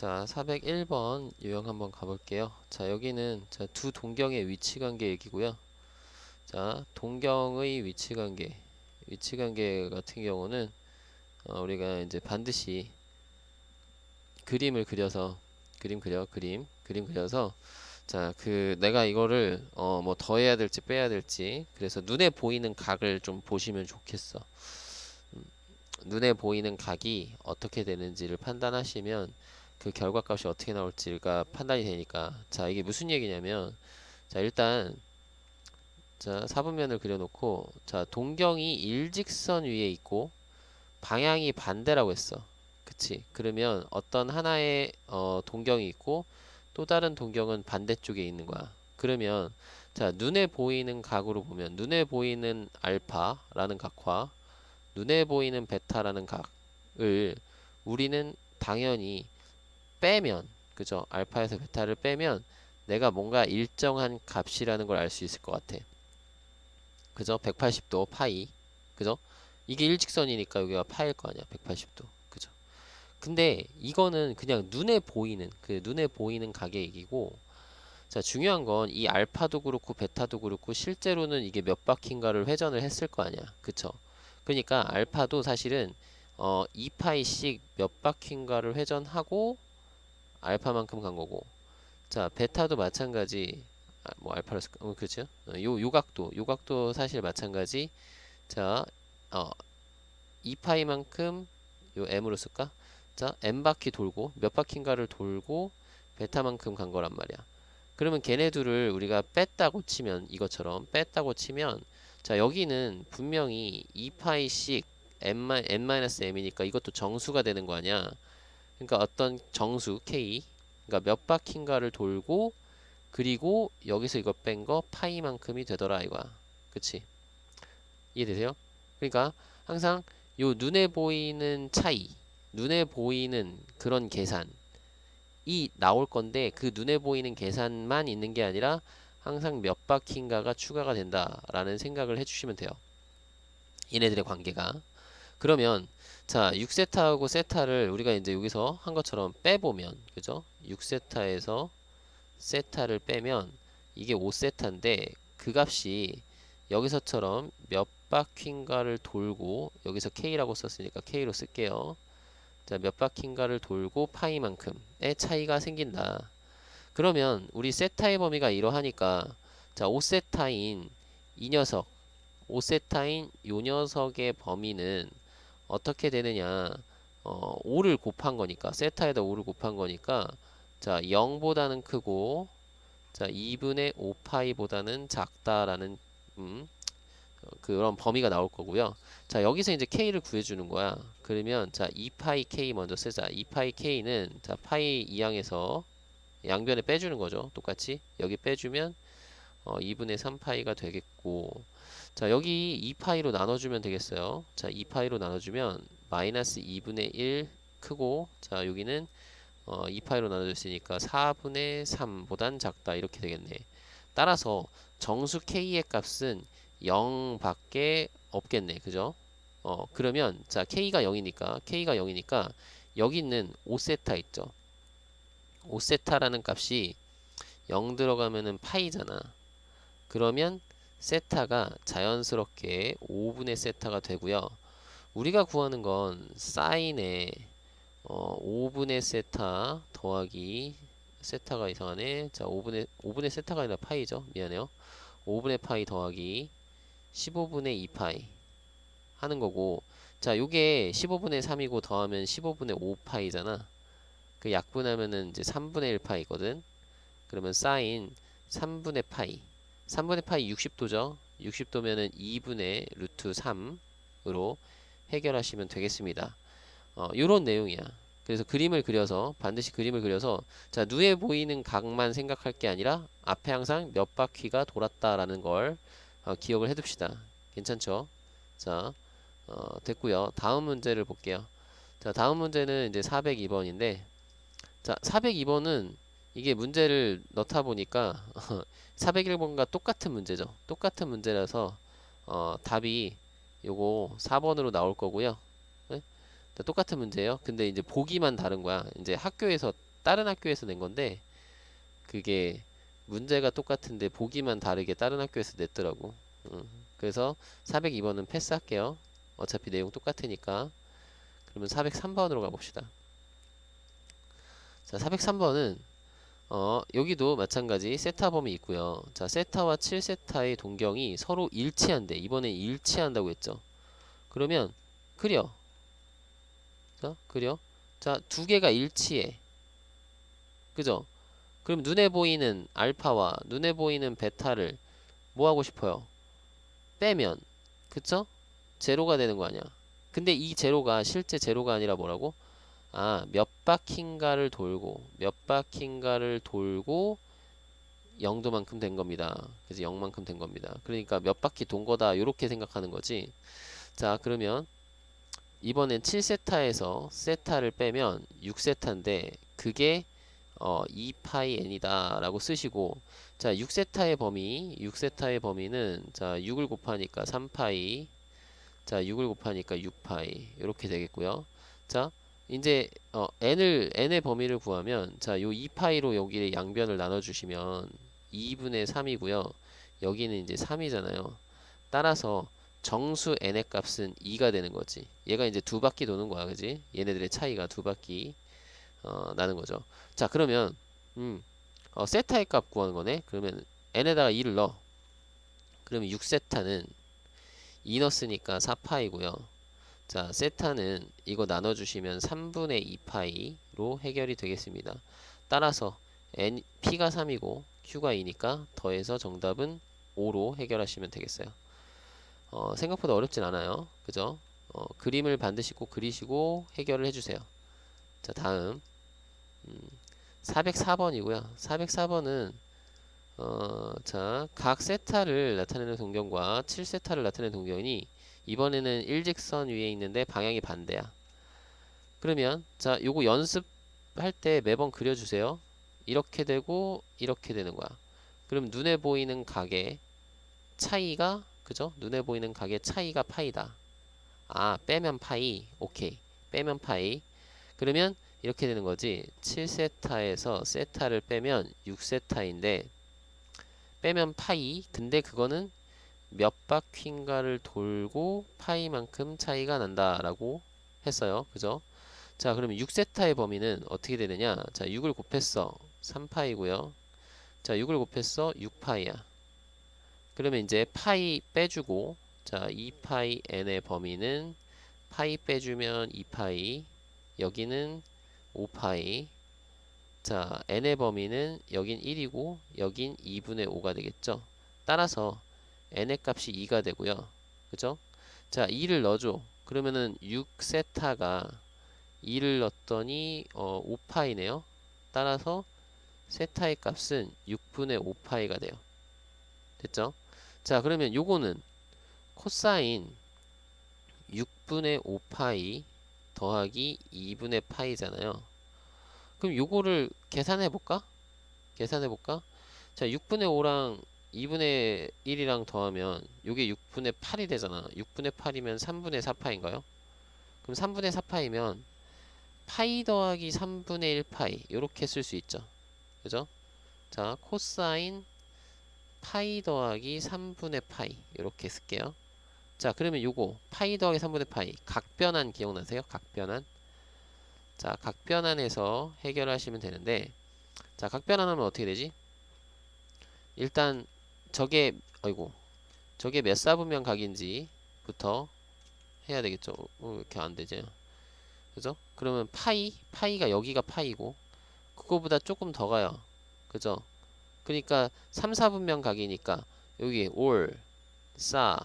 자, 401번 유형 한번 가볼게요. 자, 여기는 자, 두 동경의 위치 관계 얘기고요. 자, 동경의 위치 관계. 위치 관계 같은 경우는 어, 우리가 이제 반드시 그림을 그려서 그림 그려 그림 그림 그려서 자, 그 내가 이거를 어, 뭐 더해야 될지 빼야 될지 그래서 눈에 보이는 각을 좀 보시면 좋겠어. 음, 눈에 보이는 각이 어떻게 되는지를 판단하시면 그 결과값이 어떻게 나올지가 판단이 되니까. 자 이게 무슨 얘기냐면 자 일단 자 사분면을 그려놓고 자 동경이 일직선 위에 있고 방향이 반대라고 했어. 그치? 그러면 어떤 하나의 어, 동경이 있고 또 다른 동경은 반대쪽에 있는 거야. 그러면 자 눈에 보이는 각으로 보면 눈에 보이는 알파라는 각과 눈에 보이는 베타라는 각을 우리는 당연히 빼면 그죠? 알파에서 베타를 빼면 내가 뭔가 일정한 값이라는 걸 알 수 있을 것 같아. 그죠? 180도 파이. 그죠? 이게 일직선이니까 여기가 파일 거 아니야. 180도. 그죠? 근데 이거는 그냥 눈에 보이는 그 눈에 보이는 각의 얘기고 자, 중요한 건 이 알파도 그렇고 베타도 그렇고 실제로는 이게 몇 바퀴인가를 회전을 했을 거 아니야. 그쵸? 그러니까 알파도 사실은 어 2파이씩 몇 바퀴인가를 회전하고 알파만큼 간 거고. 자 베타도 마찬가지 아, 뭐 쓸까? 어, 그렇죠? 어, 요 요 각도. 요 각도 사실 마찬가지. 자 어, 2파이만큼 요 m으로 쓸까? 자 m 바퀴 돌고 몇 바퀴인가를 돌고 베타만큼 간 거란 말이야. 그러면 걔네들을 우리가 뺐다고 치면 이것처럼 뺐다고 치면 자 여기는 분명히 2파이씩 m, n-m이니까 이것도 정수가 되는 거 아니야 그러니까 어떤 정수 k 그러니까 몇 바퀴인가를 돌고 그리고 여기서 이거 뺀 거 파이만큼이 되더라 이거야. 그치? 이해되세요? 그러니까 항상 요 눈에 보이는 차이, 눈에 보이는 그런 계산이 나올 건데 그 눈에 보이는 계산만 있는 게 아니라 항상 몇 바퀴인가가 추가가 된다라는 생각을 해주시면 돼요. 얘네들의 관계가. 그러면 자, 6세타하고 세타를 우리가 이제 여기서 한 것처럼 빼보면, 그죠? 6세타에서 세타를 빼면 이게 5세타인데 그 값이 여기서처럼 몇 바퀴인가를 돌고 여기서 K라고 썼으니까 K로 쓸게요. 자, 몇 바퀴인가를 돌고 파이만큼의 차이가 생긴다. 그러면 우리 세타의 범위가 이러하니까 자, 5세타인 이 녀석, 5세타인 요 녀석의 범위는 어떻게 되느냐. 어, 5를 곱한 거니까 세타에다 5를 곱한 거니까 자 0보다는 크고 자 2분의 5파이보다는 작다라는 음, 어, 그런 범위가 나올 거고요. 자 여기서 이제 k를 구해주는 거야. 그러면 자 2파이 k 먼저 쓰자. 2파이 k는 자 파이 이항에서 양변에 빼주는 거죠. 똑같이. 여기 빼주면 어, 2분의 3파이가 되겠고 자 여기 2파이로 나눠주면 되겠어요. 자 2파이로 나눠주면 마이너스 2분의 1 크고 자 여기는 어, 2파이로 나눠줬으니까 4분의 3보단 작다. 이렇게 되겠네. 따라서 정수 k의 값은 0밖에 없겠네. 그죠? 어 그러면 자 k가 0이니까 k가 0이니까 여기 있는 5세타 있죠? 5세타라는 값이 0 들어가면은 파이잖아. 그러면 세타가 자연스럽게 5분의 세타가 되고요. 우리가 구하는 건 사인의 어, 5분의 세타 더하기 세타가 이상하네. 자, 5분의 5분의 세타가 아니라 파이죠. 미안해요. 5분의 파이 더하기 15분의 2파이 하는 거고 자, 요게 15분의 3이고 더하면 15분의 5파이잖아. 그 약분하면은 이제 3분의 1파이거든. 그러면 사인 3분의 파이 3분의 파이 60도죠. 60도면은 2분의 루트 3으로 해결하시면 되겠습니다. 어, 요런 내용이야. 그래서 그림을 그려서 반드시 그림을 그려서 자 눈에 보이는 각만 생각할 게 아니라 앞에 항상 몇 바퀴가 돌았다라는 걸 어, 기억을 해둡시다. 괜찮죠? 자 어, 됐고요. 다음 문제를 볼게요. 자 다음 문제는 이제 402번인데 자 402번은 이게 문제를 넣다 보니까 401번과 똑같은 문제죠. 똑같은 문제라서 어, 답이 요거 4번으로 나올 거고요. 네? 똑같은 문제예요. 근데 이제 보기만 다른 거야. 이제 학교에서 다른 학교에서 낸 건데 그게 문제가 똑같은데 보기만 다르게 다른 학교에서 냈더라고. 음, 그래서 402번은 패스할게요. 어차피 내용 똑같으니까. 그러면 403번으로 가봅시다. 자, 403번은 어, 여기도 마찬가지 세타 범위 있고요. 자, 세타와 7세타의 동경이 서로 일치한대. 이번에 일치한다고 했죠. 그러면 그려. 자, 그려. 자, 두 개가 일치해. 그죠? 그럼 눈에 보이는 알파와 눈에 보이는 베타를 뭐 하고 싶어요? 빼면. 그쵸? 제로가 되는 거 아니야. 근데 이 제로가 실제 제로가 아니라 뭐라고? 아, 몇 바퀴인가를 돌고 몇 바퀴인가를 돌고 0도만큼 된 겁니다. 그래서 0만큼 된 겁니다. 그러니까 몇 바퀴 돈 거다 이렇게 생각하는 거지. 자, 그러면 이번엔 7세타에서 세타를 빼면 6세타인데 그게 어, 2파이 n이다 라고 쓰시고 자 6세타의 범위 6세타의 범위는 자 6을 곱하니까 3파이 자 6을 곱하니까 6파이 이렇게 되겠고요 자 이제 어, n을 n의 범위를 구하면 자 요 2파이로 여기에 양변을 나눠 주시면 2분의 3이고요 여기는 이제 3이잖아요 따라서 정수 n의 값은 2가 되는 거지 얘가 이제 두 바퀴 도는 거야 그지 얘네들의 차이가 두 바퀴 어, 나는 거죠. 자, 그러면 음, 어, 세타의 값 구하는 거네. 그러면 n에다가 2를 넣어. 그러면 6세타는 2 넣었으니까 4파이고요. 자, 세타는 이거 나눠주시면 3분의 2파이로 해결이 되겠습니다. 따라서 n, p가 3이고 q가 2니까 더해서 정답은 5로 해결하시면 되겠어요. 어, 생각보다 어렵진 않아요. 그죠? 어, 그림을 반드시 꼭 그리시고 해결을 해주세요. 자, 다음. 음, 404번이고요. 404번은 어, 자, 각 세타를 나타내는 동경과 7세타를 나타내는 동경이 이번에는 일직선 위에 있는데 방향이 반대야. 그러면 자, 요거 연습할 때 매번 그려 주세요. 이렇게 되고 이렇게 되는 거야. 그럼 눈에 보이는 각의 차이가 그죠? 눈에 보이는 각의 차이가 파이다. 아, 빼면 파이. 오케이. 빼면 파이. 그러면 이렇게 되는 거지. 7세타에서 세타를 빼면 6세타인데 빼면 파이. 근데 그거는 몇 바퀴인가를 돌고 파이만큼 차이가 난다라고 했어요. 그죠? 자, 그러면 6세타의 범위는 어떻게 되느냐? 자, 6을 곱했어. 3파이고요. 자, 6을 곱했어. 6파이야. 그러면 이제 파이 빼주고 자, 2파이 n의 범위는 파이 빼주면 2파이 여기는 5파이 자 n의 범위는 여긴 1이고 여긴 2분의 5가 되겠죠 따라서 n의 값이 2가 되고요 그죠 자 2를 넣어줘 그러면은 6세타가 2를 넣었더니 어, 5파이네요 따라서 세타의 값은 6분의 5파이가 돼요 됐죠 자 그러면 요거는 코사인 6분의 5파이 더하기 2분의 파이잖아요. 그럼 요거를 계산해 볼까? 계산해 볼까? 자, 6분의 5랑 2분의 1이랑 더하면 요게 6분의 8이 되잖아. 6분의 8이면 3분의 4파인가요? 그럼 3분의 4파이면 파이 더하기 3분의 1 파이 요렇게 쓸 수 있죠. 그죠? 자, 코사인 파이 더하기 3분의 파이 요렇게 쓸게요. 자 그러면 요거 파이 더하기 3분의 파이 각변환 기억나세요? 각변환 자 각변환에서 해결하시면 되는데 자 각변환하면 어떻게 되지? 일단 저게 아이고 저게 몇 사분면 각인지부터 해야 되겠죠 어, 이렇게 안 되죠 그죠? 그러면 파이 파이가 여기가 파이고 그거보다 조금 더 가요 그죠? 그러니까 3, 4분면 각이니까 여기 올, 싸,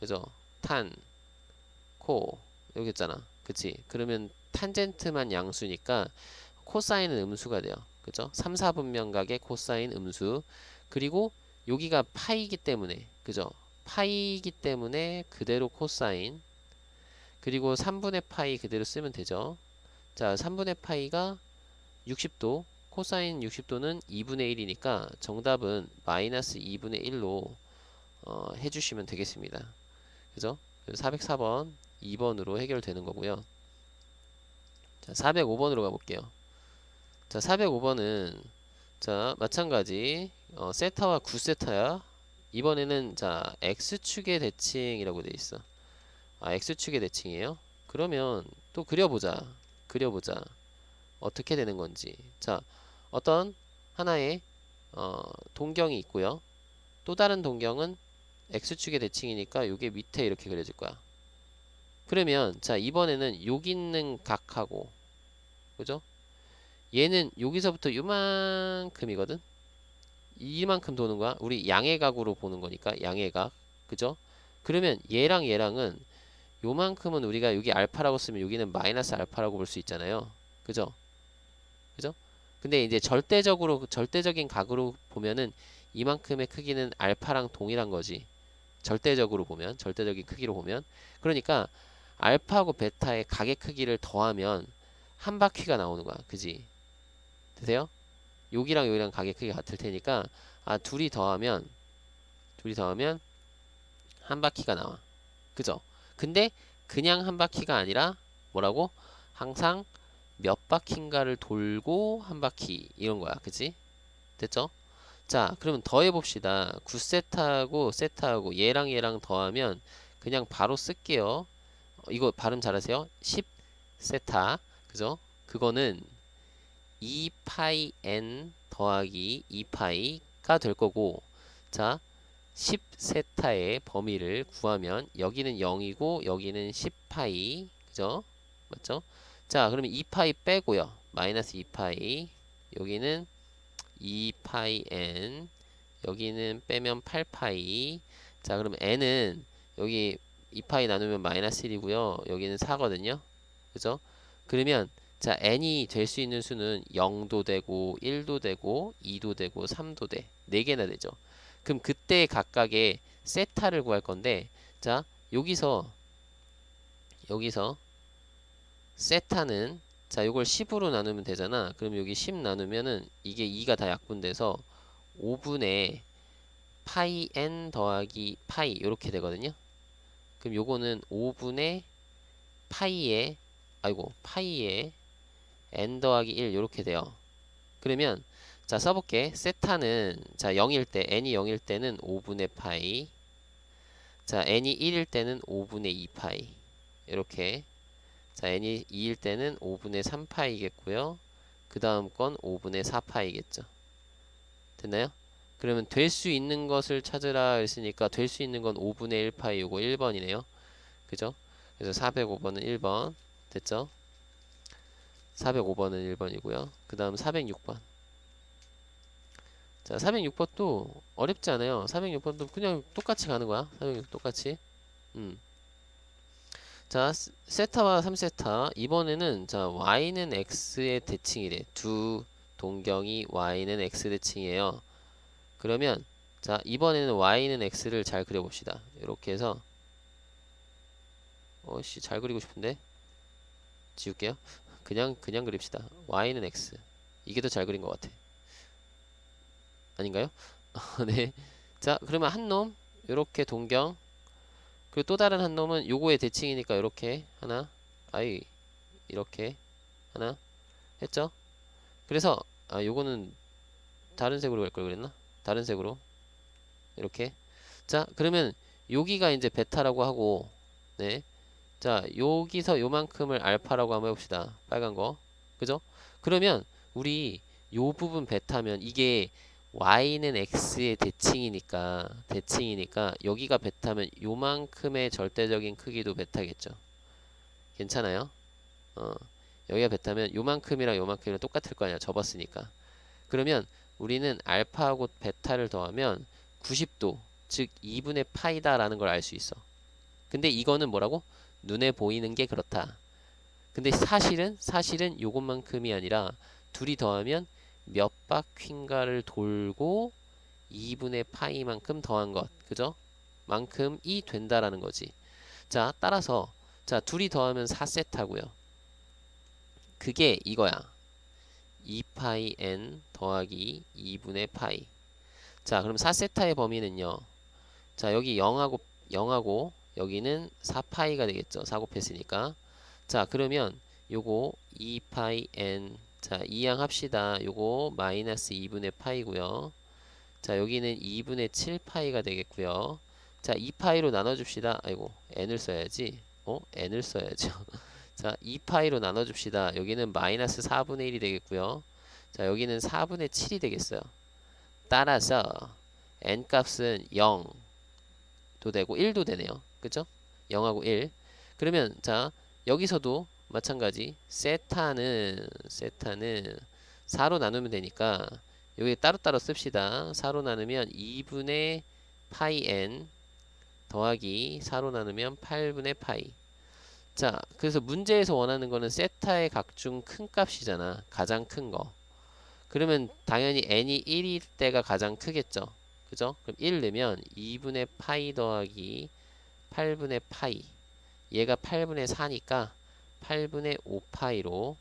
그죠? 탄, 코 여기 있잖아. 그치? 그러면 탄젠트만 양수니까 코사인은 음수가 돼요. 그죠? 3, 4분면 각의 코사인 음수 그리고 여기가 파이기 때문에 그죠? 파이기 때문에 그대로 코사인 그리고 3분의 파이 그대로 쓰면 되죠. 자, 3분의 파이가 60도 코사인 60도는 2분의 1이니까 정답은 마이너스 2분의 1로 어, 해주시면 되겠습니다. 그죠? 404번 2번으로 해결되는 거고요. 자, 405번으로 가볼게요. 자, 405번은 자, 마찬가지 어, 세타와 구세타야. 이번에는 자, x축의 대칭이라고 돼 있어. 아, x축의 대칭이에요. 그러면 또 그려보자. 그려보자. 어떻게 되는 건지. 자, 어떤 하나의 어, 동경이 있고요. 또 다른 동경은 x축의 대칭이니까 요게 밑에 이렇게 그려질 거야. 그러면 자, 이번에는 여기 있는 각하고 그죠? 얘는 여기서부터 요만큼이거든. 이만큼 도는 거야. 우리 양의 각으로 보는 거니까 양의 각. 그죠? 그러면 얘랑 얘랑은 요만큼은 우리가 여기 알파라고 쓰면 여기는 마이너스 알파라고 볼 수 있잖아요. 그죠? 그죠? 근데 이제 절대적으로 절대적인 각으로 보면은 이만큼의 크기는 알파랑 동일한 거지. 절대적으로 보면 절대적인 크기로 보면 그러니까 알파하고 베타의 각의 크기를 더하면 한 바퀴가 나오는 거야. 그지? 되세요? 여기랑 여기랑 각의 크기가 같을 테니까 아 둘이 더하면 둘이 더하면 한 바퀴가 나와. 그죠? 근데 그냥 한 바퀴가 아니라 뭐라고? 항상 몇 바퀴인가를 돌고 한 바퀴 이런 거야. 그지? 됐죠? 자, 그러면 더해 봅시다. 9세타하고 세타하고 얘랑 얘랑 더하면 그냥 바로 쓸게요. 어, 이거 발음 잘하세요. 10세타. 그죠? 그거는 2파이 n 더하기 2파이가 될 거고 자 10세타의 범위를 구하면 여기는 0이고 여기는 10파이 그죠? 맞죠? 자 그러면 2파이 빼고요 마이너스 2파이 여기는 2파이 n 여기는 빼면 8파이 자 그러면 n은 여기 2파이 나누면 마이너스 1이고요 여기는 4거든요 그죠? 그러면 자, n이 될 수 있는 수는 0도 되고 1도 되고 2도 되고 3도 돼. 4개나 되죠. 그럼 그때 각각의 세타를 구할 건데 자, 여기서 여기서 세타는 자, 요걸 10으로 나누면 되잖아. 그럼 여기 10 나누면은 이게 2가 다 약분돼서 5분의 파이 n 더하기 파이 이렇게 되거든요. 그럼 요거는 5분의 파이에 아이고 파이에 n 더하기 1 이렇게 돼요. 그러면 자 써볼게. 세타는 자 0일 때 n이 0일 때는 5분의 파이 자 n이 1일 때는 5분의 2 파이 이렇게 자 n이 2일 때는 5분의 3 파이겠고요. 그 다음 건 5분의 4 파이겠죠. 됐나요? 그러면 될 수 있는 것을 찾으라 했으니까 될 수 있는 건 5분의 1 파이고 1번이네요. 그죠? 그래서 405번은 1번 됐죠? 405번은 1번이고요. 그 다음 406번. 자, 406번도 어렵지 않아요. 406번도 그냥 똑같이 가는 거야. 406 똑같이. 음. 자, 세- 세타와 3세타. 이번에는 자, y는 x의 대칭이래. 두 동경이 y는 x 대칭이에요. 그러면 자, 이번에는 y는 x를 잘 그려 봅시다. 이렇게 해서 어씨, 잘 그리고 싶은데. 지울게요. 그냥 그냥 그립시다. y는 x. 이게 더 잘 그린 것 같아. 아닌가요? 네. 자, 그러면 한 놈 요렇게 동경. 그리고 또 다른 한 놈은 요거의 대칭이니까 요렇게 하나. 아이 이렇게 하나 했죠? 그래서 아 요거는 다른 색으로 갈 걸 그랬나? 다른 색으로 이렇게. 자, 그러면 여기가 이제 베타라고 하고 네. 자, 여기서 요만큼을 알파라고 한번 해봅시다. 빨간 거. 그죠? 그러면 우리 요 부분 베타면 이게 y는 x의 대칭이니까 대칭이니까 여기가 베타면 요만큼의 절대적인 크기도 베타겠죠. 괜찮아요? 어, 여기가 베타면 요만큼이랑 요만큼이랑 똑같을 거 아니야. 접었으니까. 그러면 우리는 알파하고 베타를 더하면 90도, 즉 2분의 파이다 라는 걸 알 수 있어. 근데 이거는 뭐라고? 눈에 보이는 게 그렇다. 근데 사실은 사실은 요것만큼이 아니라 둘이 더하면 몇 바퀴인가를 돌고 2분의 파이만큼 더한 것. 그죠? 만큼이 된다라는 거지. 자, 따라서 자, 둘이 더하면 4세타고요. 그게 이거야. 2파이 n 더하기 2분의 파이. 자, 그럼 4세타의 범위는요. 자, 여기 0하고 0하고 여기는 4파이가 되겠죠. 4 곱했으니까. 자, 그러면 요거 2파이 n 자, 이항합시다. 요거 마이너스 2분의 파이고요. 자, 여기는 2분의 7파이가 되겠고요. 자, 2파이로 나눠줍시다. 아이고, n을 써야지. 어? n을 써야죠. 자, 2파이로 나눠줍시다. 여기는 마이너스 4분의 1이 되겠고요. 자, 여기는 4분의 7이 되겠어요. 따라서 n 값은 0도 되고 1도 되네요. 그죠? 0하고 1. 그러면 자, 여기서도 마찬가지 세타는 세타는 4로 나누면 되니까 여기 따로따로 씁시다. 4로 나누면 2분의 파이 n 더하기 4로 나누면 8분의 파이. 자, 그래서 문제에서 원하는 거는 세타의 각 중 큰 값이잖아. 가장 큰 거. 그러면 당연히 n이 1일 때가 가장 크겠죠. 그죠? 그럼 1 넣으면 2분의 파이 더하기 8분의 파이. 얘가 8분의 4니까 8분의 5파이로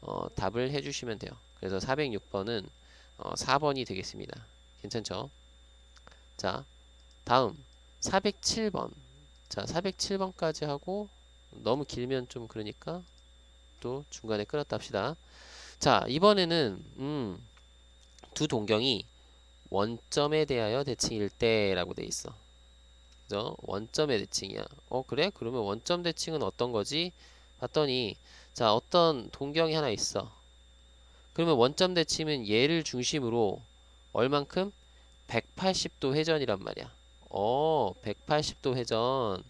어, 답을 해주시면 돼요. 그래서 406번은 어, 4번이 되겠습니다. 괜찮죠? 자, 다음 407번. 자, 407번까지 하고 너무 길면 좀 그러니까 또 중간에 끊었다 합시다. 자, 이번에는 음, 두 동경이 원점에 대하여 대칭일 때라고 돼 있어. 그죠? 원점의 대칭이야. 어, 그래? 그러면 원점 대칭은 어떤 거지? 봤더니 자, 어떤 동경이 하나 있어. 그러면 원점 대칭은 얘를 중심으로 얼만큼? 180도 회전이란 말이야. 어, 180도 회전.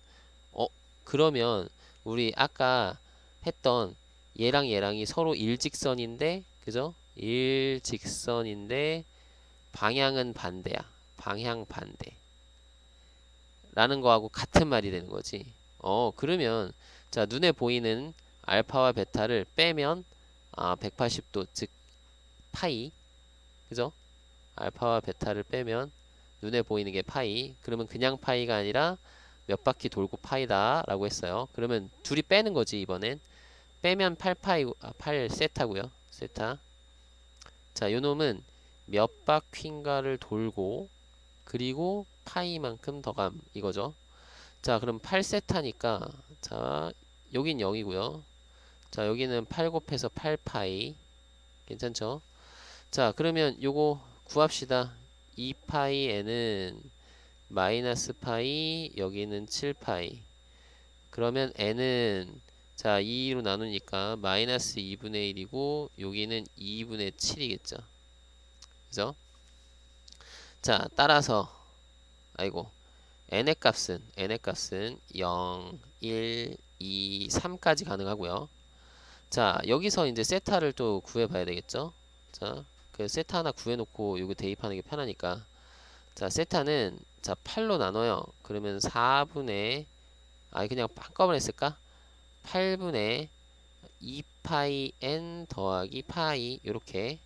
어, 그러면 우리 아까 했던 얘랑 얘랑이 서로 일직선인데, 그죠? 일직선인데 방향은 반대야. 방향 반대. 라는 거하고 같은 말이 되는 거지. 어, 그러면 자, 눈에 보이는 알파와 베타를 빼면 아, 180도 즉 파이. 그죠? 알파와 베타를 빼면 눈에 보이는 게 파이. 그러면 그냥 파이가 아니라 몇 바퀴 돌고 파이다 라고 했어요. 그러면 둘이 빼는 거지 이번엔. 빼면 8파이 아, 8 세타고요. 세타. 자, 요 놈은 몇 바퀴인가를 돌고 그리고 파이만큼 더감 이거죠. 자, 그럼 8세타니까 자, 여긴 0이고요. 자, 여기는 8 곱해서 8파이. 괜찮죠? 자, 그러면 요거 구합시다. 2파이 n은 마이너스 파이, 여기는 7파이. 그러면 n은 자, 2로 나누니까 마이너스 2분의 1이고 여기는 2분의 7이겠죠. 그죠? 자, 따라서 아이고 n의 값은 n의 값은 0, 1, 2, 3까지 가능하고요. 자, 여기서 이제 세타를 또 구해 봐야 되겠죠? 자, 그 세타 하나 구해 놓고 요거 대입하는 게 편하니까. 자, 세타는 자, 8로 나눠요. 그러면 4분의 아, 그냥 한꺼번에 쓸까? 8분의 2파이 n 더하기 파이 요렇게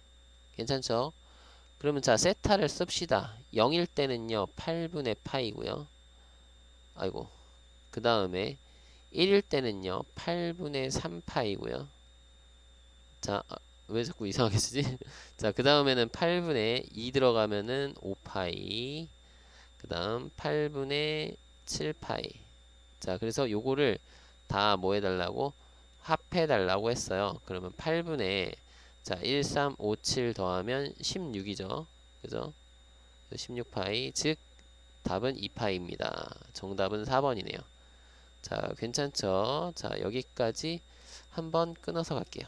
괜찮죠? 그러면 자 세타를 씁시다. 0일 때는요 8분의 파이고요. 아이고. 그 다음에 1일 때는요 8분의 3파이고요. 자왜 자꾸 이상하게 쓰지? 자 그 다음에는 8분의 2 들어가면은 5파이. 그 다음 8분의 7파이. 자 그래서 요거를 다 뭐 해달라고? 합해 달라고 했어요. 그러면 8분의 자 1357 더하면 16이죠. 그죠? 16파이 즉 답은 2파이입니다. 정답은 4번이네요. 자 괜찮죠? 자 여기까지 한번 끊어서 갈게요